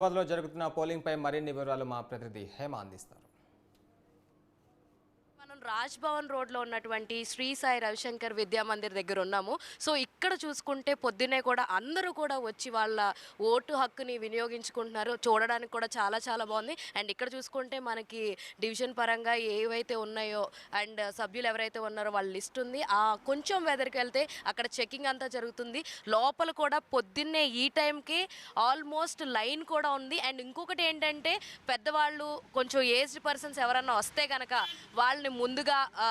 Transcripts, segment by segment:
హైదరాబాద్లో జరుగుతున్న పోలింగ్పై మరిన్ని వివరాలు మా ప్రతినిధి హేమ అందిస్తారు. మనం రాజ్భవన్ రోడ్లో ఉన్నటువంటి శ్రీ సాయి రవిశంకర్ విద్యా మందిర్ దగ్గర ఉన్నాము. సో ఇక్కడ చూసుకుంటే పొద్దున్నే కూడా అందరూ కూడా వచ్చి వాళ్ళ ఓటు హక్కుని వినియోగించుకుంటున్నారు. చూడడానికి కూడా చాలా చాలా బాగుంది. అండ్ ఇక్కడ చూసుకుంటే మనకి డివిజన్ పరంగా ఏవైతే ఉన్నాయో అండ్ సభ్యులు ఎవరైతే ఉన్నారో వాళ్ళ లిస్ట్ ఉంది. ఆ కొంచెం వెదర్కి వెళ్తే అక్కడ చెకింగ్ అంతా జరుగుతుంది. లోపల కూడా పొద్దున్నే ఈ టైంకి ఆల్మోస్ట్ లైన్ కూడా ఉంది. అండ్ ఇంకొకటి ఏంటంటే పెద్దవాళ్ళు కొంచెం ఏజ్డ్ పర్సన్స్ ఎవరన్నా వస్తే కనుక వాళ్ళని ముందుగా ఆ,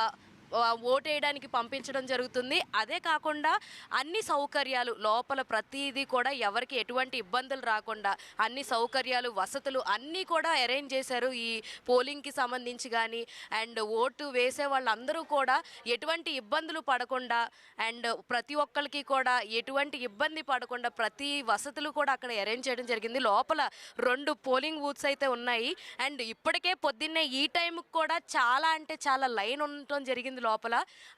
ఓటేయడానికి పంపించడం జరుగుతుంది. అదే కాకుండా అన్ని సౌకర్యాలు లోపల ప్రతిదీ కూడా ఎవరికి ఎటువంటి ఇబ్బందులు రాకుండా అన్ని సౌకర్యాలు వసతులు అన్నీ కూడా అరేంజ్ చేశారు. ఈ పోలింగ్కి సంబంధించి కానీ అండ్ ఓటు వేసే వాళ్ళందరూ కూడా ఎటువంటి ఇబ్బందులు పడకుండా అండ్ ప్రతి ఒక్కరికి కూడా ఎటువంటి ఇబ్బంది పడకుండా ప్రతి వసతులు కూడా అక్కడ అరేంజ్ చేయడం జరిగింది. లోపల రెండు పోలింగ్ బూత్స్ అయితే ఉన్నాయి. అండ్ ఇప్పటికే పొద్దున్నే ఈ టైంకి కూడా చాలా అంటే చాలా లైన్ ఉండటం జరిగింది. లోపల.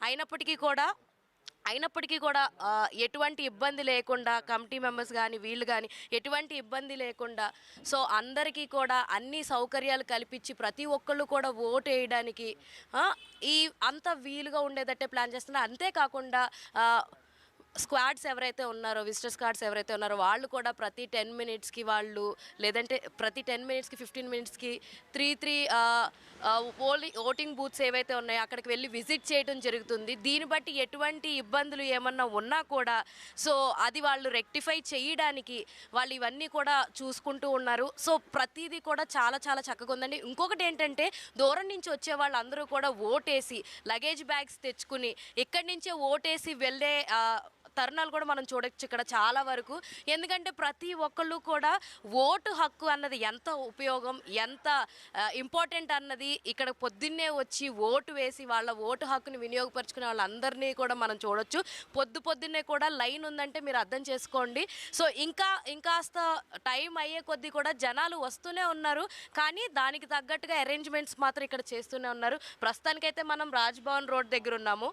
అయినప్పటికీ కూడా అయినప్పటికీ కూడా ఎటువంటి ఇబ్బంది లేకుండా కమిటీ మెంబర్స్ కానీ వీళ్ళు కానీ ఎటువంటి ఇబ్బంది లేకుండా సో అందరికీ కూడా అన్ని సౌకర్యాలు కల్పించి ప్రతి ఒక్కళ్ళు కూడా ఓటు వేయడానికి ఈ అంత వీలుగా ఉండేటట్టే ప్లాన్ చేస్తున్నారు. అంతేకాకుండా స్క్వాడ్స్ ఎవరైతే ఉన్నారో విజిటర్ స్క్వాడ్స్ ఎవరైతే ఉన్నారో వాళ్ళు కూడా ప్రతి టెన్ మినిట్స్కి వాళ్ళు లేదంటే ప్రతి టెన్ మినిట్స్కి ఫిఫ్టీన్ మినిట్స్కి త్రీ త్రీ ఓలి ఓటింగ్ బూత్స్ ఏవైతే ఉన్నాయో అక్కడికి వెళ్ళి విజిట్ చేయడం జరుగుతుంది. దీన్ని బట్టి ఎటువంటి ఇబ్బందులు ఏమన్నా ఉన్నా కూడా సో అది వాళ్ళు రెక్టిఫై చేయడానికి వాళ్ళు ఇవన్నీ కూడా చూసుకుంటూ ఉన్నారు. సో ప్రతిదీ కూడా చాలా చాలా చక్కగా ఉందండి. ఇంకొకటి ఏంటంటే దూరం నుంచి వచ్చే వాళ్ళందరూ కూడా ఓటేసి లగేజ్ బ్యాగ్స్ తెచ్చుకుని ఇక్కడి నుంచే ఓటేసి వెళ్ళే తరుణాలు కూడా మనం చూడొచ్చు ఇక్కడ చాలా వరకు. ఎందుకంటే ప్రతి ఒక్కళ్ళు కూడా ఓటు హక్కు అన్నది ఎంత ఉపయోగం ఎంత ఇంపార్టెంట్ అన్నది ఇక్కడ పొద్దున్నే వచ్చి ఓటు వేసి వాళ్ళ ఓటు హక్కుని వినియోగపరుచుకునే వాళ్ళందరినీ కూడా మనం చూడొచ్చు. పొద్దు పొద్దున్నే కూడా లైన్ ఉందంటే మీరు అర్థం చేసుకోండి. సో ఇంకా ఇంకాస్త టైం అయ్యే కొద్దీ కూడా జనాలు వస్తూనే ఉన్నారు. కానీ దానికి తగ్గట్టుగా అరేంజ్మెంట్స్ మాత్రం ఇక్కడ చేస్తూనే ఉన్నారు. ప్రస్తుతానికైతే మనం రాజ్భవన్ రోడ్ దగ్గర ఉన్నాము.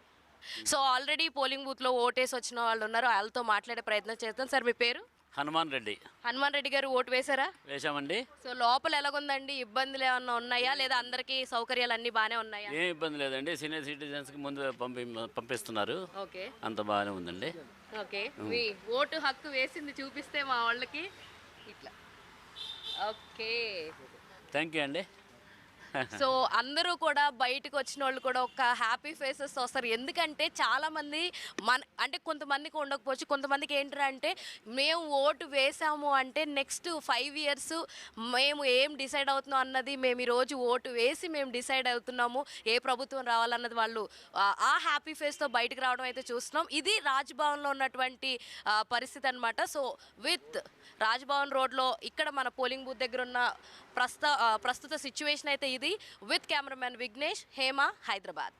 సో ఆల్రెడీ పోలింగ్ బూత్లో ఓటేసి వచ్చిన వాళ్ళు ఉన్నారు. వాళ్ళతో మాట్లాడే ప్రయత్నం చేస్తాం సార్ మీ పేరు? హనుమాన్ రెడ్డి. హనుమాన్ రెడ్డి గారు ఓటు వేశారా? వేశామండి. సో లోపల ఎలాగుందండి? ఇబ్బందులు ఏమన్నా ఉన్నాయా? లేదా అందరికీ సౌకర్యాలు అన్నీ బాగానే ఉన్నాయా? ఏం ఇబ్బంది లేదండి. సీనియర్ సిటిజన్స్కి ముందు పంపి పంపిస్తున్నారు. ఓకే. అంత బాగానే ఉందండి. ఓకే. మీ ఓటు హక్కు వేసింది చూపిస్తే మా వాళ్ళకి ఇట్లా. ఓకే. థ్యాంక్ యూ అండి. సో అందరూ కూడా బయటకు వచ్చిన వాళ్ళు కూడా ఒక హ్యాపీ ఫేసెస్ వస్తారు. ఎందుకంటే చాలా మంది మన అంటే కొంతమందికి ఉండకపోవచ్చు కొంతమందికి ఏంటంటే మేము ఓటు వేసాము అంటే నెక్స్ట్ ఫైవ్ ఇయర్స్ మేము ఏం డిసైడ్ అవుతున్నాం అన్నది మేము ఈరోజు ఓటు వేసి మేము డిసైడ్ అవుతున్నాము ఏ ప్రభుత్వం రావాలన్నది వాళ్ళు ఆ- హ్యాపీ ఫేస్తో బయటకు రావడం అయితే చూస్తున్నాం. ఇది రాజ్భవన్లో ఉన్నటువంటి పరిస్థితి అనమాట సో విత్ రాజ్భవన్ రోడ్లో ఇక్కడ మన పోలింగ్ బూత్ దగ్గర ఉన్న ప్రస్తుత ప్రస్తుత సిచ్యువేషన్ అయితే ఇది. With cameraman Vignesh Hema Hyderabad